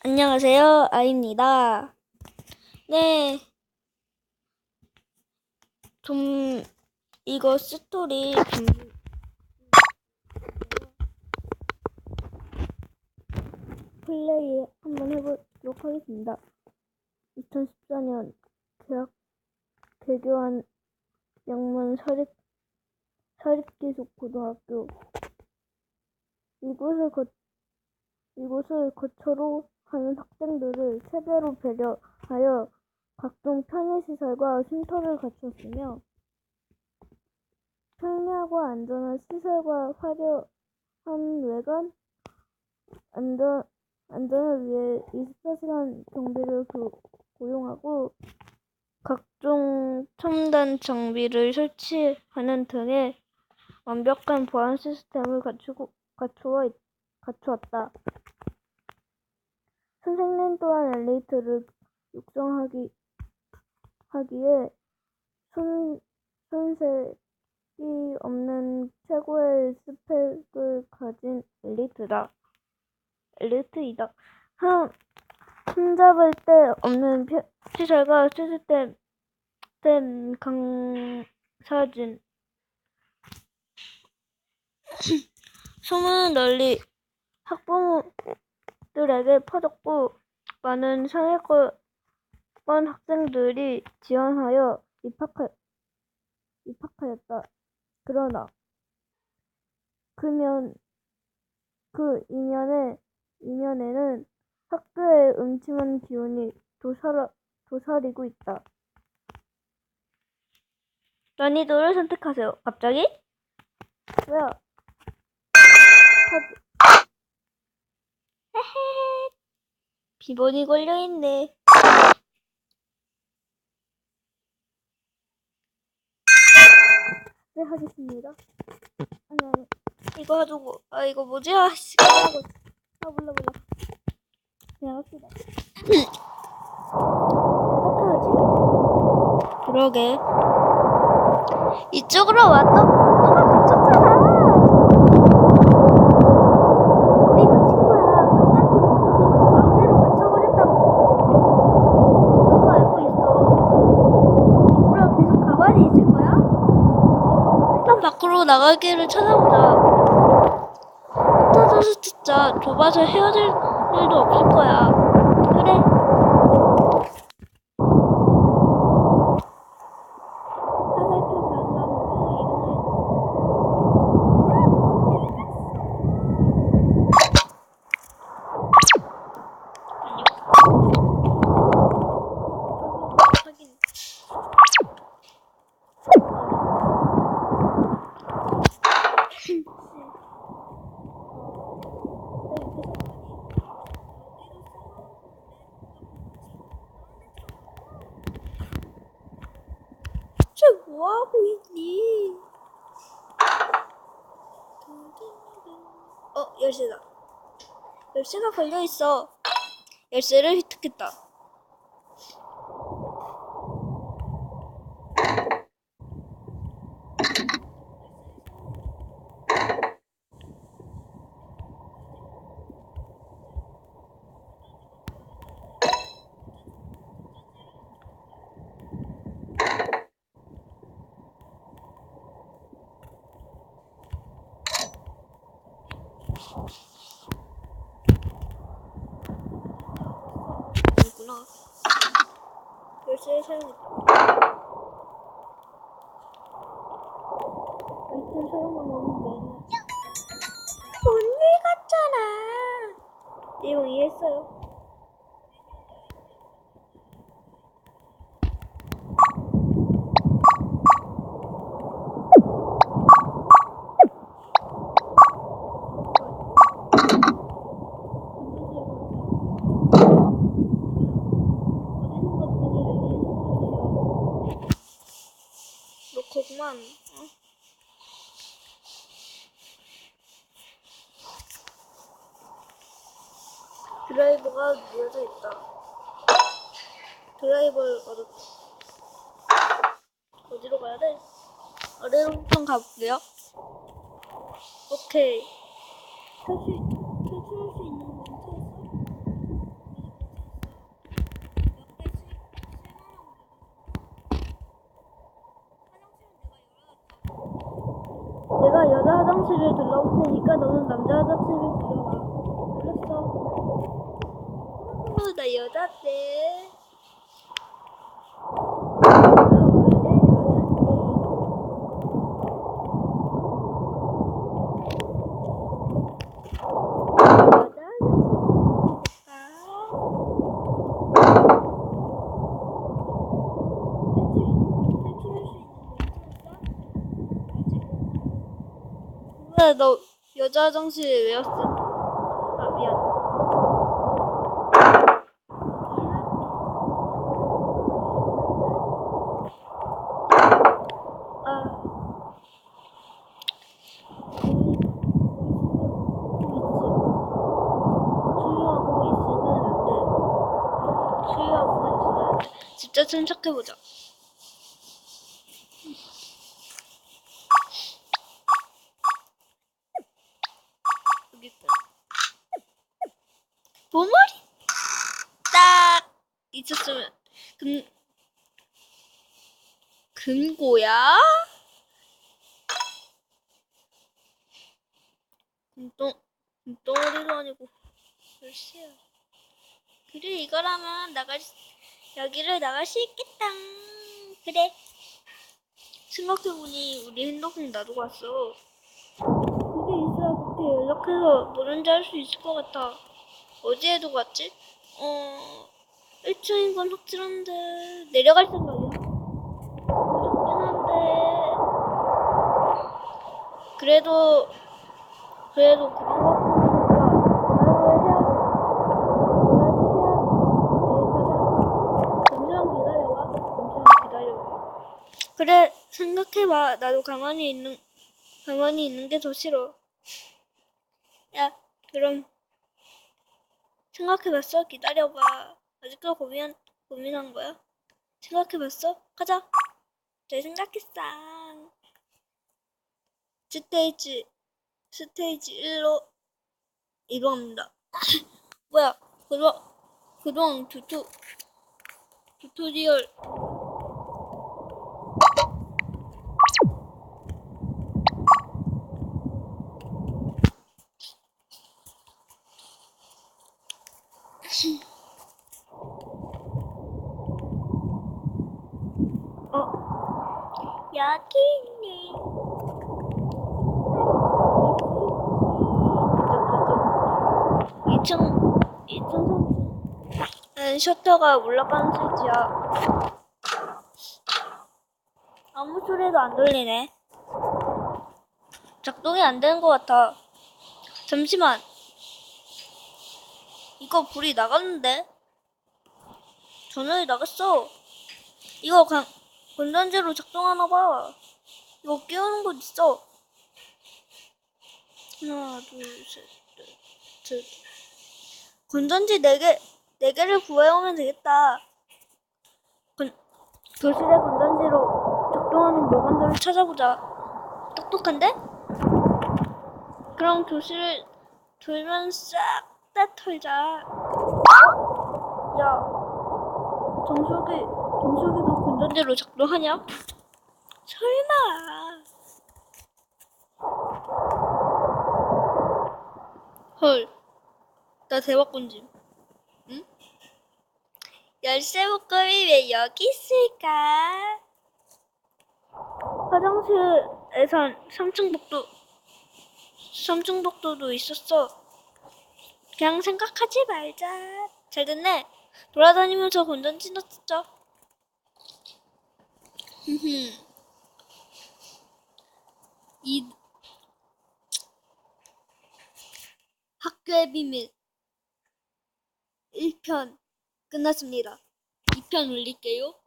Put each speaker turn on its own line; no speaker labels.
안녕하세요, 아입니다. 네. 좀, 이거 스토리 좀, 플레이 한번 해보도록 하겠습니다. 2014년 대학 개교한 영문 사립, 사립기숙 고등학교. 이곳을 거, 이곳을 거처로 하는 학생들을 세대로 배려하여 각종 편의시설과 쉼터를 갖췄으며 편리하고 안전한 시설과 화려한 외관, 안전, 안전을 위해 24시간 경비를 교- 고용하고 각종 첨단 장비를 설치하는 등의 완벽한 보안 시스템을 갖추고, 갖추어, 갖추었다. 선생님 또한 엘리트를 육성하기 하기에 손, 손색이 없는 최고의 스펙을 가진 엘리트다. 엘리트이다. 흠, 흠잡을 데 없는 피- 시설과 된 강사진. 소문은 널리 학부모 들에게 퍼졌고 많은 상위권 학생들이 지원하여 입학하, 입학하였다. 그러나 그면 그 2년에 2년에는 학교의 음침한 기운이 도살, 도사리고 있다. 난이도를 선택하세요. 갑자기? 왜요? 하드. 헤헤. 비번이 걸려있네. 네, 하겠습니다. 아니, 아니. 이거 하자고. 아, 이거 뭐지? 아, 씨. 아, 몰라, 몰라. 그냥 합시다. 어떡하지? 그러게. 이쪽으로 와, 또, 너가 갇혔잖아. 네 갇힌 거야. 강남이 마음대로 갇혀버렸다고. 너도 알고 있어. 우리가 계속 가만히 있을 거야? 일단 밖으로 나가기를 찾아보자. 흩어져서 진짜 좁아서 헤어질 일도 없을 거야. 그래. 화살표 강남으로 이동해. 확인. 쟤 뭐하고 있니? 어, 열쇠다. 열쇠가 걸려있어. 열쇠를 획득했다. 아니구나. 열쇠를 사용했다. 사용만 하면 돼. 언니 같잖아. 내용 이해했어요. 어? 드라이버가 누워져 있다. 드라이버를 얻었다. 어디로 가야 돼? 아래로 좀 가볼게요. 오케이. 탈출, 여자 화장실을 들러올 테니까 너는 남자 화장실을 들러와. 알았어. 나 여자인데. 너 여자 화장실 왜 왔음? 아 미안. 아. 수유하고 있으면 안 돼. 수유하고 있으면 안 돼. 진짜 침착해보자. 여기 있다. 보머리 딱 있었으면 금 금고야? 금동 금덩어리도 아니고 글쎄요. 그래 이거라면 나갈 수- 여기를 나갈 수 있겠다. 그래. 생각해보니 우리 핸드폰 놔두고 왔어. 그게 있어야 그렇게 연락해서 뭐든지 할 수 있을 것 같아. 어디에 두고 왔지? 어, 1층인 건 확실한데 내려갈 생각이야. 무섭긴 한데 그래도 그래도 그런 거. 그래 생각해봐. 나도 가만히 있는 가만히 있는 게 더 싫어. 야, 그럼 생각해봤어? 기다려봐. 아직도 고민 고민한 거야? 생각해봤어? 가자. 잘 생각했어. 스테이지 스테이지 1로 이동합니다. 뭐야? 그동 그동 튜토 튜토리얼 여기 있네. 2층 2층 3층 셔터가 올라가는 스위치야. 아무 소리도 안 들리네. 작동이 안 되는 것 같아. 잠시만. 이거 불이 나갔는데? 전원이 나갔어. 이거 강, 건전지로 작동하나 봐. 이거 끼우는 곳 있어. 하나, 둘, 셋, 넷, 셋. 건전지 네 개, 네 개를 구해오면 되겠다. 건, 교실에 건전지로 작동하는 물건들을 찾아보자. 똑똑한데? 그럼 교실 돌면 싹 다 털자. 어? 야, 정석이, 정석이 도 건전지로 작동하냐? 설마. 헐, 나 대박 건짐. 응? 열쇠 묶음이 왜 여기 있을까? 화장실에선 3층 복도, 3층 복도도 있었어. 그냥 생각하지 말자. 잘 됐네. 돌아다니면서 건전지 넣었죠. 이 학교의 비밀 1편 끝났습니다. 2편 올릴게요.